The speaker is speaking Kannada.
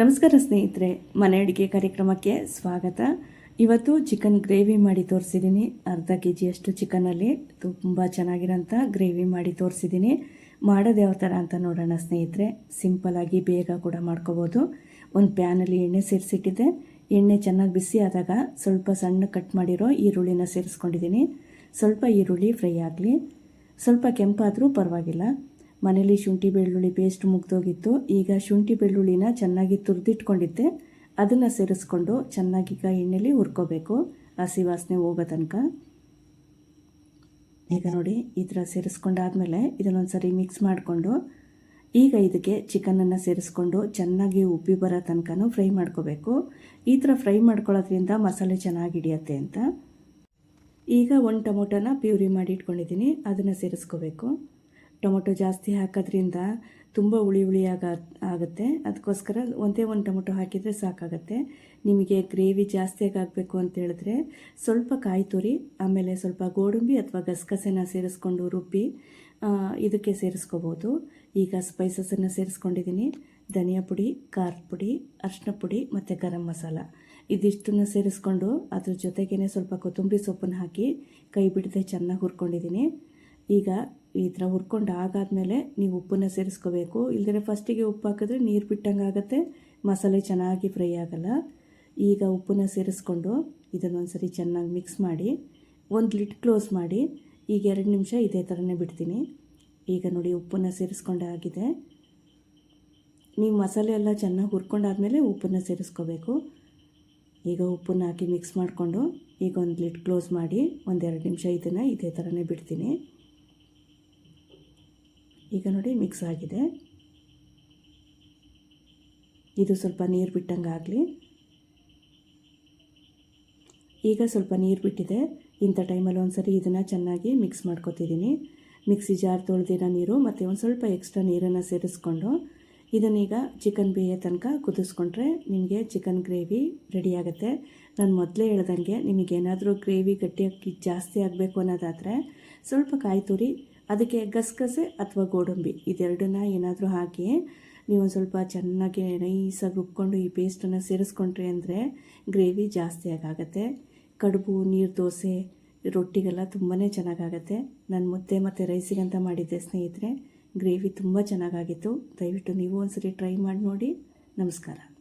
ನಮಸ್ಕಾರ ಸ್ನೇಹಿತರೆ, ಮನೆ ಅಡುಗೆ ಕಾರ್ಯಕ್ರಮಕ್ಕೆ ಸ್ವಾಗತ. ಇವತ್ತು ಚಿಕನ್ ಗ್ರೇವಿ ಮಾಡಿ ತೋರಿಸಿದ್ದೀನಿ. ಅರ್ಧ ಕೆ ಜಿಯಷ್ಟು ಚಿಕನಲ್ಲಿ ತುಂಬ ಚೆನ್ನಾಗಿರೋಂಥ ಗ್ರೇವಿ ಮಾಡಿ ತೋರಿಸಿದ್ದೀನಿ. ಮಾಡೋದು ಯಾವ ಥರ ಅಂತ ನೋಡೋಣ ಸ್ನೇಹಿತರೆ. ಸಿಂಪಲಾಗಿ ಬೇಗ ಕೂಡ ಮಾಡ್ಕೋಬೋದು. ಒಂದು ಪ್ಯಾನಲ್ಲಿ ಎಣ್ಣೆ ಸೇರಿಸಿಟ್ಟಿದ್ದೆ. ಎಣ್ಣೆ ಚೆನ್ನಾಗಿ ಬಿಸಿ ಆದಾಗ ಸ್ವಲ್ಪ ಸಣ್ಣ ಕಟ್ ಮಾಡಿರೋ ಈರುಳ್ಳಿನ ಸೇರಿಸ್ಕೊಂಡಿದ್ದೀನಿ. ಸ್ವಲ್ಪ ಈರುಳ್ಳಿ ಫ್ರೈ ಆಗಲಿ. ಸ್ವಲ್ಪ ಕೆಂಪಾದರೂ ಪರವಾಗಿಲ್ಲ. ಮನೇಲಿ ಶುಂಠಿ ಬೆಳ್ಳುಳ್ಳಿ ಪೇಸ್ಟ್ ಮುಗ್ದೋಗಿತ್ತು. ಈಗ ಶುಂಠಿ ಬೆಳ್ಳುಳ್ಳಿನ ಚೆನ್ನಾಗಿ ತುರಿದಿಟ್ಕೊಂಡಿದ್ದೆ. ಅದನ್ನು ಸೇರಿಸ್ಕೊಂಡು ಚೆನ್ನಾಗಿ ಈಗ ಎಣ್ಣೆಲಿ ಹುರ್ಕೋಬೇಕು. ಹಸಿ ವಾಸನೆ ಹೋಗೋ ತನಕ. ಈಗ ನೋಡಿ, ಈ ಥರ ಸೇರಿಸ್ಕೊಂಡಾದಮೇಲೆ ಇದನ್ನೊಂದು ಸರಿ ಮಿಕ್ಸ್ ಮಾಡಿಕೊಂಡು, ಈಗ ಇದಕ್ಕೆ ಚಿಕನನ್ನು ಸೇರಿಸ್ಕೊಂಡು ಚೆನ್ನಾಗಿ ಉಬ್ಬಿ ಬರೋ ತನಕನೂ ಫ್ರೈ ಮಾಡ್ಕೋಬೇಕು. ಈ ಥರ ಫ್ರೈ ಮಾಡ್ಕೊಳ್ಳೋದ್ರಿಂದ ಮಸಾಲೆ ಚೆನ್ನಾಗಿ ಹಿಡಿಯತ್ತೆ ಅಂತ. ಈಗ ಒಂದು ಟೊಮೊಟೊನ ಪ್ಯೂರಿ ಮಾಡಿ ಇಟ್ಕೊಂಡಿದ್ದೀನಿ. ಅದನ್ನು ಸೇರಿಸ್ಕೋಬೇಕು. ಟೊಮೊಟೊ ಜಾಸ್ತಿ ಹಾಕೋದ್ರಿಂದ ತುಂಬ ಹುಳಿ ಹುಳಿ ಆಗುತ್ತೆ. ಅದಕ್ಕೋಸ್ಕರ ಒಂದೇ ಒಂದು ಟೊಮೊಟೊ ಹಾಕಿದರೆ ಸಾಕಾಗುತ್ತೆ. ನಿಮಗೆ ಗ್ರೇವಿ ಜಾಸ್ತಿಯಾಗಿ ಆಗಬೇಕು ಅಂತ ಹೇಳಿದ್ರೆ ಸ್ವಲ್ಪ ಕಾಯಿ ತುರಿ, ಆಮೇಲೆ ಸ್ವಲ್ಪ ಗೋಡಂಬಿ ಅಥವಾ ಗಸಗಸೆನ ಸೇರಿಸ್ಕೊಂಡು ರುಬ್ಬಿ ಇದಕ್ಕೆ ಸೇರಿಸ್ಕೋಬೋದು. ಈಗ ಸ್ಪೈಸಸನ್ನು ಸೇರಿಸ್ಕೊಂಡಿದ್ದೀನಿ. ಧನಿಯಾ ಪುಡಿ, ಖಾರದ ಪುಡಿ, ಅರಿಶಿನ ಪುಡಿ ಮತ್ತು ಗರಂ ಮಸಾಲ. ಇದಿಷ್ಟನ್ನು ಸೇರಿಸ್ಕೊಂಡು ಅದ್ರ ಜೊತೆಗೇ ಸ್ವಲ್ಪ ಕೊತ್ತಂಬರಿ ಸೊಪ್ಪನ್ನು ಹಾಕಿ ಕೈ ಬಿಡದೆ ಚೆನ್ನಾಗಿ ಹುರ್ಕೊಂಡಿದ್ದೀನಿ. ಈಗ ಈ ಥರ ಹುರ್ಕೊಂಡು ಆಗಾದಮೇಲೆ ನೀವು ಉಪ್ಪನ್ನ ಸೇರಿಸ್ಕೋಬೇಕು. ಇಲ್ಲದೇ ಫಸ್ಟಿಗೆ ಉಪ್ಪು ಹಾಕಿದ್ರೆ ನೀರು ಬಿಟ್ಟಂಗೆ ಆಗುತ್ತೆ, ಮಸಾಲೆ ಚೆನ್ನಾಗಿ ಫ್ರೈ ಆಗಲ್ಲ. ಈಗ ಉಪ್ಪನ್ನ ಸೇರಿಸ್ಕೊಂಡು ಇದನ್ನೊಂದು ಸರಿ ಚೆನ್ನಾಗಿ ಮಿಕ್ಸ್ ಮಾಡಿ, ಒಂದು ಲಿಟ್ ಕ್ಲೋಸ್ ಮಾಡಿ, ಈಗ ಎರಡು ನಿಮಿಷ ಇದೇ ಥರನೇ ಬಿಡ್ತೀನಿ. ಈಗ ನೋಡಿ ಉಪ್ಪನ್ನು ಸೇರಿಸ್ಕೊಂಡಾಗಿದೆ ನೀವು ಮಸಾಲೆ ಎಲ್ಲ ಚೆನ್ನಾಗಿ ಹುರ್ಕೊಂಡಾದಮೇಲೆ ಉಪ್ಪನ್ನು ಸೇರಿಸ್ಕೋಬೇಕು. ಈಗ ಉಪ್ಪನ್ನು ಹಾಕಿ ಮಿಕ್ಸ್ ಮಾಡಿಕೊಂಡು ಈಗ ಒಂದು ಲಿಟ್ ಕ್ಲೋಸ್ ಮಾಡಿ ಒಂದೆರಡು ನಿಮಿಷ ಇದನ್ನು ಇದೇ ಥರನೇ ಬಿಡ್ತೀನಿ. ಈಗ ನೋಡಿ ಮಿಕ್ಸ್ ಆಗಿದೆ. ಇದು ಸ್ವಲ್ಪ ನೀರು ಬಿಟ್ಟಂಗೆ ಆಗಲಿ ಈಗ ಸ್ವಲ್ಪ ನೀರು ಬಿಟ್ಟಿದೆ. ಇಂಥ ಟೈಮಲ್ಲಿ ಒಂದು ಸರಿ ಇದನ್ನು ಚೆನ್ನಾಗಿ ಮಿಕ್ಸ್ ಮಾಡ್ಕೊತಿದ್ದೀನಿ ಮಿಕ್ಸಿ ಜಾರ್ ತೊಳೆದಿರೋ ನೀರು ಮತ್ತು ಒಂದು ಸ್ವಲ್ಪ ಎಕ್ಸ್ಟ್ರಾ ನೀರನ್ನು ಸೇರಿಸ್ಕೊಂಡು ಇದನ್ನೀಗ ಚಿಕನ್ ಬೇಯ ತನಕ ಕುದಿಸ್ಕೊಂಡ್ರೆ ನಿಮಗೆ ಚಿಕನ್ ಗ್ರೇವಿ ರೆಡಿ ಆಗುತ್ತೆ. ನಾನು ಮೊದಲೇ ಹೇಳ್ದಂಗೆ ನಿಮಗೇನಾದರೂ ಗ್ರೇವಿ ಗಟ್ಟಿಯಾಗಿ ಜಾಸ್ತಿ ಆಗಬೇಕು ಅನ್ನೋದಾದರೆ ಸ್ವಲ್ಪ ಕಾಯಿ ತುರಿ ಅದಕ್ಕೆ ಗಸಗಸೆ ಅಥವಾ ಗೋಡಂಬಿ ಇದೆರಡನ್ನ ಏನಾದರೂ ಹಾಕಿ ನೀವು ಸ್ವಲ್ಪ ಚೆನ್ನಾಗಿ ನೈಸಾಗಿ ರುಬ್ಕೊಂಡು ಈ ಪೇಸ್ಟನ್ನು ಸೇರಿಸ್ಕೊಂಡ್ರಿ ಅಂದರೆ ಗ್ರೇವಿ ಜಾಸ್ತಿ ಆಗುತ್ತೆ ಕಡುಬು, ನೀರು ದೋಸೆ, ರೊಟ್ಟಿಗೆಲ್ಲ ತುಂಬಾ ಚೆನ್ನಾಗಾಗತ್ತೆ. ನಾನು ಮುದ್ದೆ ಮತ್ತು ರೈಸಿಗಂತ ಮಾಡಿದ್ದೆ ಸ್ನೇಹಿತರೆ ಗ್ರೇವಿ ತುಂಬ ಚೆನ್ನಾಗಾಗಿತ್ತು. ದಯವಿಟ್ಟು ನೀವು ಒಂದು ಸರಿ ಟ್ರೈ ಮಾಡಿ ನೋಡಿ. ನಮಸ್ಕಾರ.